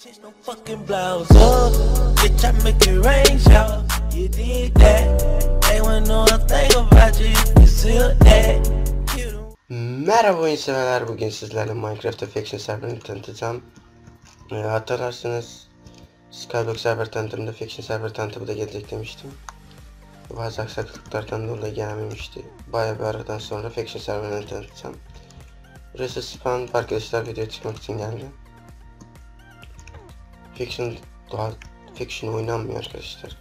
Change no fucking blouse up. Bitch, I make it rain shower. You did that. They wouldn't know a thing about you you still that. Merhaba severler bugün sizlerle Minecraft Affection serverini tanıtacağım. Ee, hatırlarsınız Skyblock server tanıtımında Affection server tanıtımı da gelecek demiştim. Bazı aksaklıklardan dolayı gelmemişti. Bayağı bir aradan sonra Affection serverini tanıtacağım. Burası spawn arkadaşlar video çıkmak için geldi. Fiction daha Fiction oynanmıyor arkadaşlar.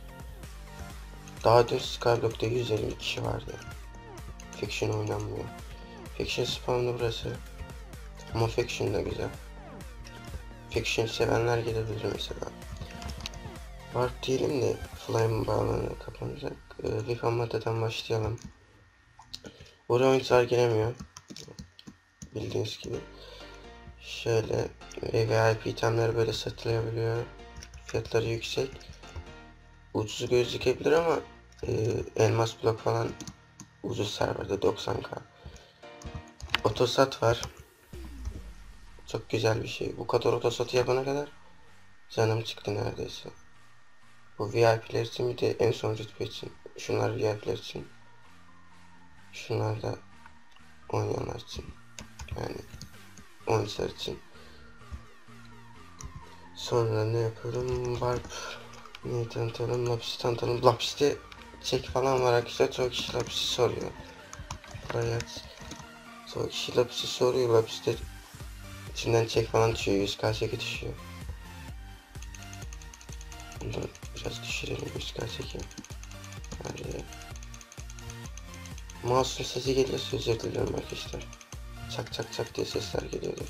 Daha dün Skyblock'ta 150 kişi vardı. Fiction oynanmıyor. Fiction spawn'ı burası. Ama Fiction da güzel. Fiction sevenler gelebilir mesela. Warp diyelim de Flame bağlanı kapanacak. Ee, Vipan maddeden başlayalım. Buraya oyuncular giremiyor. Bildiğiniz gibi. Şöyle e, VIP itemler böyle satılabiliyor. Fiyatları yüksek. Ucuz gözükebilir ama e, elmas blok falan ucuz serverde 90k. Otosat var. Çok güzel bir şey. Bu kadar otosatı yapana kadar canım çıktı neredeyse. Bu VIP'ler için bir de en son rütbe için. Şunlar VIP'ler için. Şunlar da oynayanlar için. Yani oyuncular için. Sonra ne yapıyorum? Warp neyi tanıtalım? Lapis tanıtalım. Lapis'te çek falan var arkadaşlar. Çok kişi Lapis'i soruyor. Buraya aç. Çok kişi Lapis'i soruyor. Lapis'te içinden çek falan düşüyor. 100k çeki düşüyor. Bunu biraz düşürelim 100k çeki. Hadi. Mouse'un sesi geliyorsa özür diliyorum arkadaşlar. Çak çak çak diye sesler geliyordu.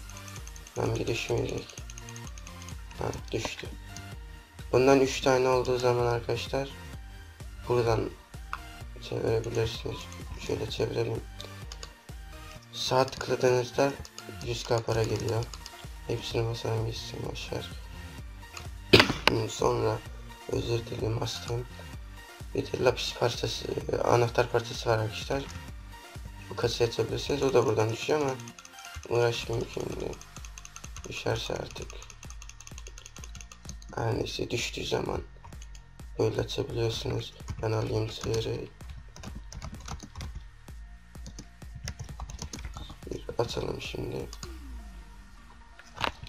Ben bir düşmeyecek. Ha düştü. Bundan 3 tane olduğu zaman arkadaşlar buradan çevirebilirsiniz. Şöyle çevirelim. Sağ tıkladığınızda 100k para geliyor. Hepsini basalım gitsin başlar. Sonra özür dilerim astım. Bir de lapis parçası, anahtar parçası var arkadaşlar. Bu kasayı açabilirsiniz. O da buradan düşüyor ama uğraşmayayım şimdi. Düşerse artık. Her neyse düştüğü zaman böyle açabiliyorsunuz. Ben alayım sıyırı. Bir açalım şimdi.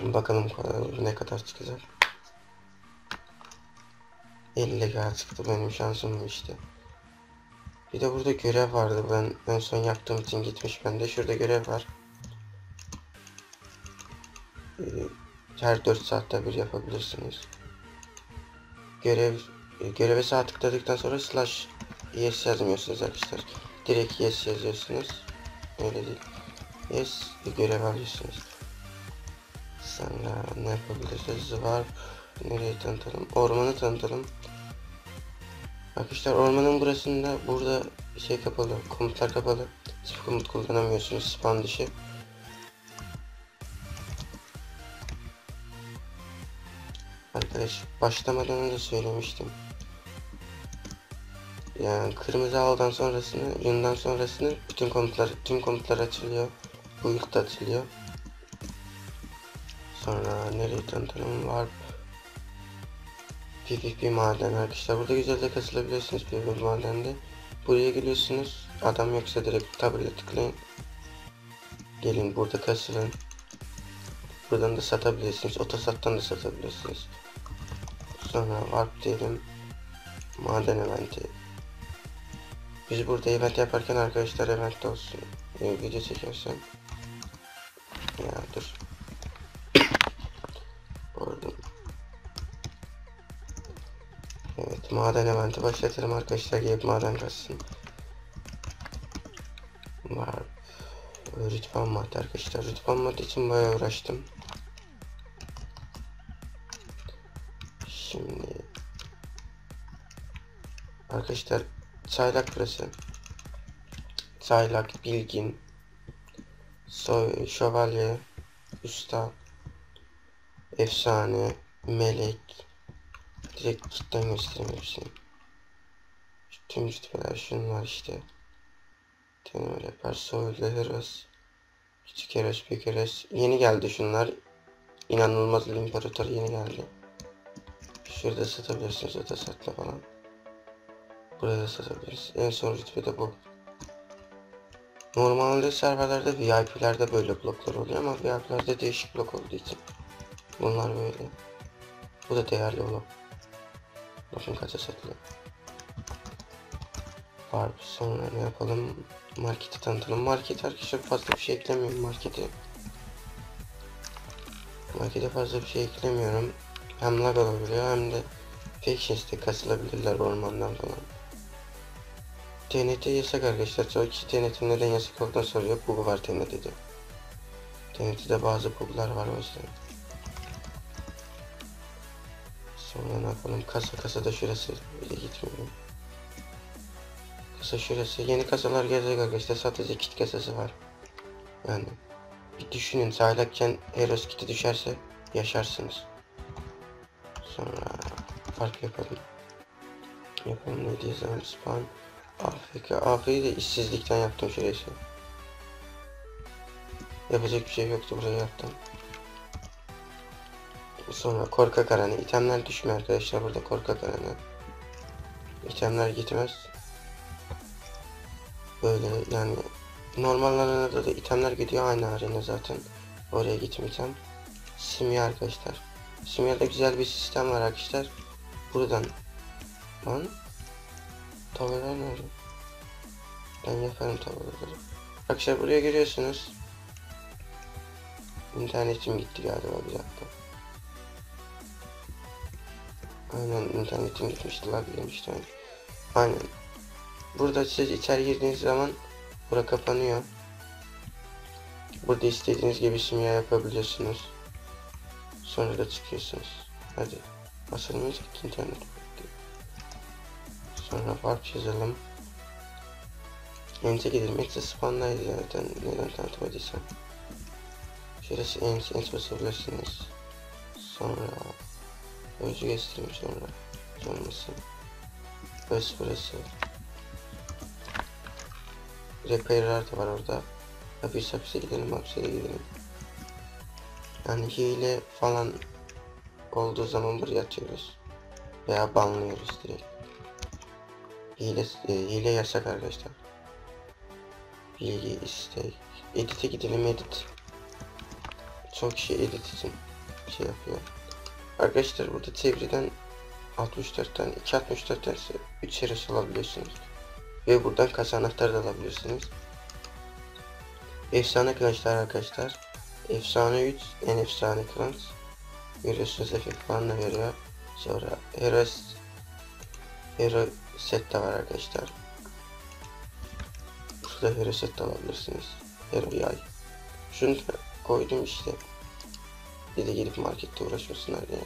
Bakalım kadar, ne kadar çıkacak. 50 k çıktı benim şansım işte. Bir de burada görev vardı ben en son yaptığım için gitmiş bende. Şurada görev var. Ee, her 4 saatte bir yapabilirsiniz. Görev e, göreve sağ tıkladıktan sonra slash yes yazmıyorsunuz arkadaşlar. Direkt yes yazıyorsunuz. Öyle değil. Yes görev alıyorsunuz. Sonra ne yapabiliriz? Var. Nereye tanıtalım? Ormanı tanıtalım. Arkadaşlar ormanın burasında burada şey kapalı, komutlar kapalı. Hiçbir komut kullanamıyorsunuz spam dışı. Arkadaş başlamadan önce söylemiştim. Yani kırmızı aldan sonrasını, yundan sonrasını bütün komutlar, tüm komutlar açılıyor. Bu yıl da açılıyor. Sonra nereye tanıtalım? Warp PvP maden arkadaşlar. Burada güzel de kasılabiliyorsunuz PvP madende. Buraya geliyorsunuz. Adam yoksa direkt tabela tıklayın. Gelin burada kasılın. Buradan da satabilirsiniz. Otosattan da satabilirsiniz. Sonra warp diyelim. Maden eventi. Biz burada event yaparken arkadaşlar event olsun. Ee, video çekersen. Evet maden eventi başlatalım arkadaşlar gelip maden kaçsın. Var. Rütben madde arkadaşlar. Rütben madde için bayağı uğraştım. Şimdi arkadaşlar çaylak burası. Çaylak, bilgin, soy, şövalye, usta, efsane, melek, direkt kitten göstereyim hepsini. Şu tüm rütbeler şunlar işte. Temel yapar, soylu, heros, küçük heros, büyük heros. Yeni geldi şunlar. inanılmaz imparator yeni geldi. Şurada satabilirsiniz öte satla falan. Burada satabiliriz. En son rütbe de bu. Normalde serverlerde VIP'lerde böyle bloklar oluyor ama VIP'lerde değişik blok olduğu için bunlar böyle. Bu da değerli blok. Bakın kaça satılıyor. Var sonra ne yapalım? Marketi tanıtalım. Market arkadaşlar fazla bir şey eklemiyorum markete. Markete fazla bir şey eklemiyorum. Hem lag olabiliyor hem de factions'te kasılabilirler ormandan falan. TNT yasak arkadaşlar. Çoğu kişi TNT neden yasak olduğunu soruyor. Bug var TNT'de. TNT'de bazı buglar var o yüzden. Ne yapalım? Kasa kasa da şurası. Bile gitmiyorum. Kasa şurası. Yeni kasalar gelecek arkadaşlar. Sadece kit kasası var. Yani bir düşünün sağlakken Heroes kiti düşerse yaşarsınız. Sonra fark yapalım. Yapalım ne diye zaman spawn. AFK. AFK'yı de işsizlikten yaptım şurayı. Yapacak bir şey yoktu buraya yaptım. Sonra korkak aranı. İtemler düşmüyor arkadaşlar burada korkak aranı. İtemler gitmez. Böyle yani normal arenada da itemler gidiyor aynı arena zaten. Oraya gitmeyeceğim. Simya arkadaşlar. Simya'da güzel bir sistem var arkadaşlar. Buradan lan tavırlar nerede? Ben yaparım tavırları. Arkadaşlar buraya giriyorsunuz. İnternetim gitti galiba bir dakika. Aynen internetim gitmişti lag yemişti. Aynen. Burada siz içeri girdiğiniz zaman bura kapanıyor. Burada istediğiniz gibi simya yapabiliyorsunuz. Sonra da çıkıyorsunuz. Hadi. Basılmayacak ki internet. Sonra fark yazalım. Ente gidelim. Ente spawn'daydı zaten. Neden tanıtmadıysam. Şurası ent, ent basabilirsiniz. Sonra Özü göstereyim sonra. Olmasın. Öz burası. Repair'lar da var orada. Hapis hapise gidelim, hapise gidelim. Yani hile falan olduğu zaman buraya atıyoruz. Veya banlıyoruz direkt. Hile, e, hile yasak arkadaşlar. Bilgi istek. Edit'e gidelim edit. Çok kişi edit için şey yapıyor. Arkadaşlar burada çevreden 64'ten 264'ten 3 series alabiliyorsunuz. Ve buradan kasa anahtarı da alabilirsiniz. Efsane kılıçlar arkadaşlar. Efsane 3 en efsane kılıç. Görüyorsunuz efekt falan da veriyor. Sonra Heroes Hero set de var arkadaşlar. Burada Hero set de alabilirsiniz. Hero yay. Şunu da koydum işte. Bir de gelip markette uğraşmasınlar diye.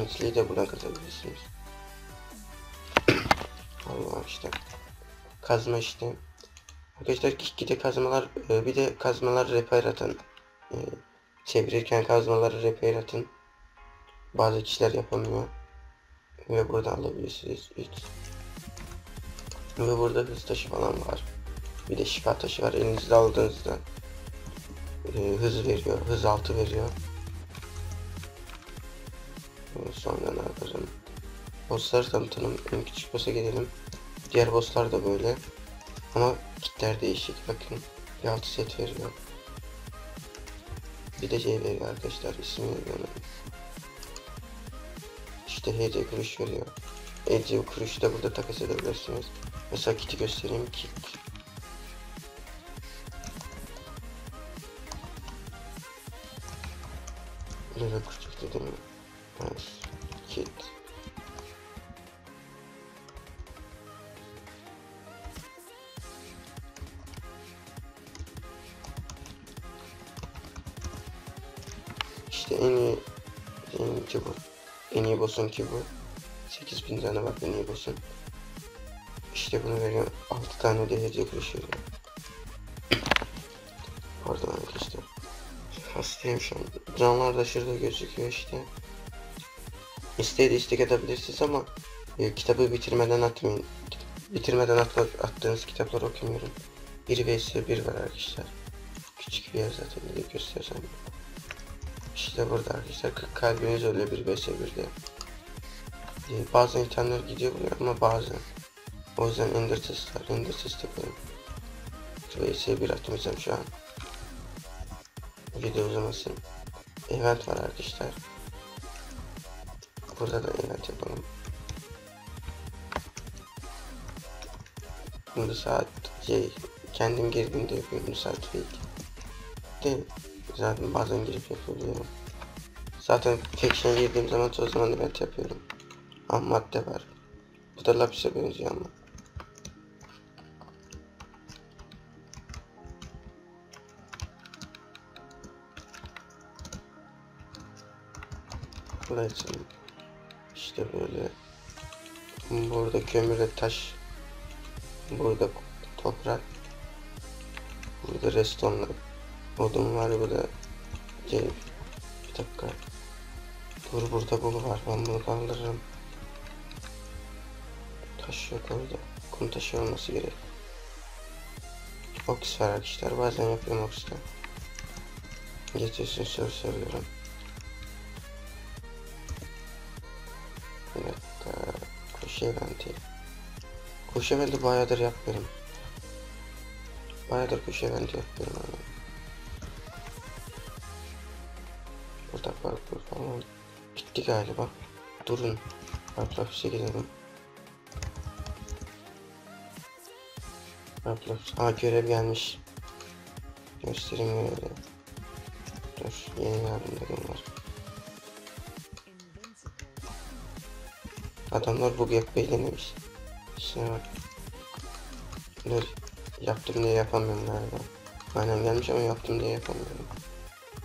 Entry'yi de buradan katabilirsiniz. Allah işte. Kazma işte. Arkadaşlar gide kazmalar e, bir de kazmalar repair atın. E, Çevirirken kazmaları repair atın. Bazı kişiler yapamıyor. Ve burada alabilirsiniz. 3. Ve burada hız taşı falan var. Bir de şifa taşı var. Elinizde aldığınızda e, hız veriyor. Hız altı veriyor. Sonra ne yaparım? Bossları tanıtalım. En küçük boss'a gelelim. Diğer bosslar da böyle. Ama kitler değişik. Bakın. Bir altı set veriyor. Bir de şey veriyor arkadaşlar. İsmini bilmiyorum. İşte HC kuruş veriyor. HC kuruşu da burada takas edebilirsiniz. Mesela kiti göstereyim. Kit. Küçük dedim. Evet. Kit. İşte en iyi en iyi bu. En iyi boss'un ki bu. 8000 tane var en iyi boss'un. İşte bunu veriyor. 6 tane de hediye veriyor. Şu an. Canlar da şurada gözüküyor işte. İsteği de istek edebilirsiniz ama e, kitabı bitirmeden atmayın. Bitirmeden atma, attığınız kitapları okumuyorum. 1 vs 1 var arkadaşlar. Küçük bir yer zaten de göstersem. İşte burada arkadaşlar 40 kalbiniz oluyor bir 5'e 1'de. Ee, Bazen itemler gidiyor buraya ama bazen. O yüzden ender chest var. Ender chest yapıyorum. Şuraya S1 atmayacağım şu an. Video uzamasın. Event var arkadaşlar. Burada da event yapalım. Şimdi saat şey kendim girdiğimde yapıyorum saat fake. De zaten bazen girip yapıyorum. Zaten faction'a girdiğim zaman o zaman event yapıyorum. Ama madde var. Bu da lapise benziyor ama. Açalım. İşte böyle. Burada kömürle taş. Burada toprak. Burada restonla odun var burada. Şey, bir dakika. Dur burada bulu var. Ben bunu kaldırırım. Taş yok orada. Kum taşı olması gerek. Oks var arkadaşlar. Bazen yapıyorum oksla. Geçiyorsun soru soruyorum. Koşu eventi. Koşu eventi bayağıdır yapmıyorum. Bayağıdır koşu eventi yapıyorum ama. Burada parkur falan. Bitti galiba. Durun. Parkur gidelim. Parkur. Aa görev gelmiş. Göstereyim görevi. Dur. Yeni yardımlarım var. Adamlar bug yapmayı denemiş. Şuna bak. Dur. Yaptım diye yapamıyorum galiba. Aynen gelmiş ama yaptım diye yapamıyorum.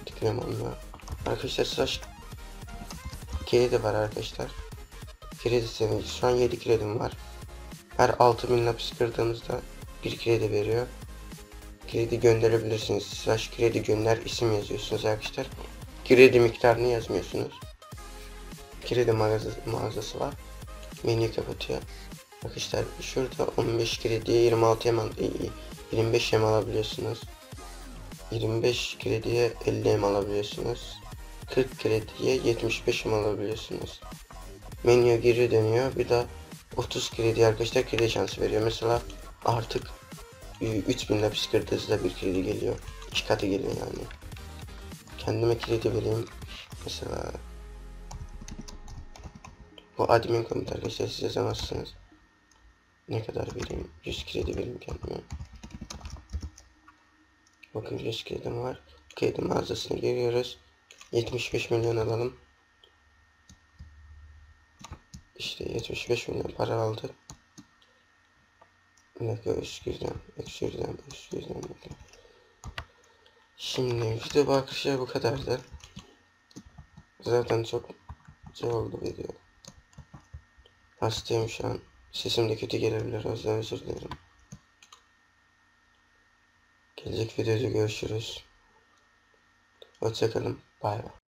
Tıklıyorum onunla. Arkadaşlar slash kredi var arkadaşlar. Kredi seviyesi. Şu an 7 kredim var. Her 6000 lapis kırdığımızda 1 kredi veriyor. Kredi gönderebilirsiniz. Slash kredi gönder isim yazıyorsunuz arkadaşlar. Kredi miktarını yazmıyorsunuz. Kredi mağazası var. Menüyü kapatıyor. Arkadaşlar şurada 15 krediye 26 yem al, 25 yem alabiliyorsunuz. 25 krediye 50 yem alabiliyorsunuz. 40 krediye 75 yem alabiliyorsunuz. Menüye geri dönüyor. Bir de 30 kredi arkadaşlar kredi şansı veriyor. Mesela artık 3000 lapis kırdığınızda bir kredi geliyor. 2 katı geliyor yani. Kendime kredi vereyim. Mesela bu admin komut arkadaşlar siz yazamazsınız. Ne kadar vereyim? 100 kredi vereyim kendime. Bakın 100 kredim var. Kredi mağazasına giriyoruz. 75 milyon alalım. İşte 75 milyon para aldık. Bir dakika öskürden, öskürden, öskürden. Şimdi video bakışı bu kadardı. Zaten çok şey oldu video. Hastayım şu an. Sesim de kötü gelebilir o yüzden özür dilerim. Gelecek videoda görüşürüz. Hoşçakalın. Bay bay.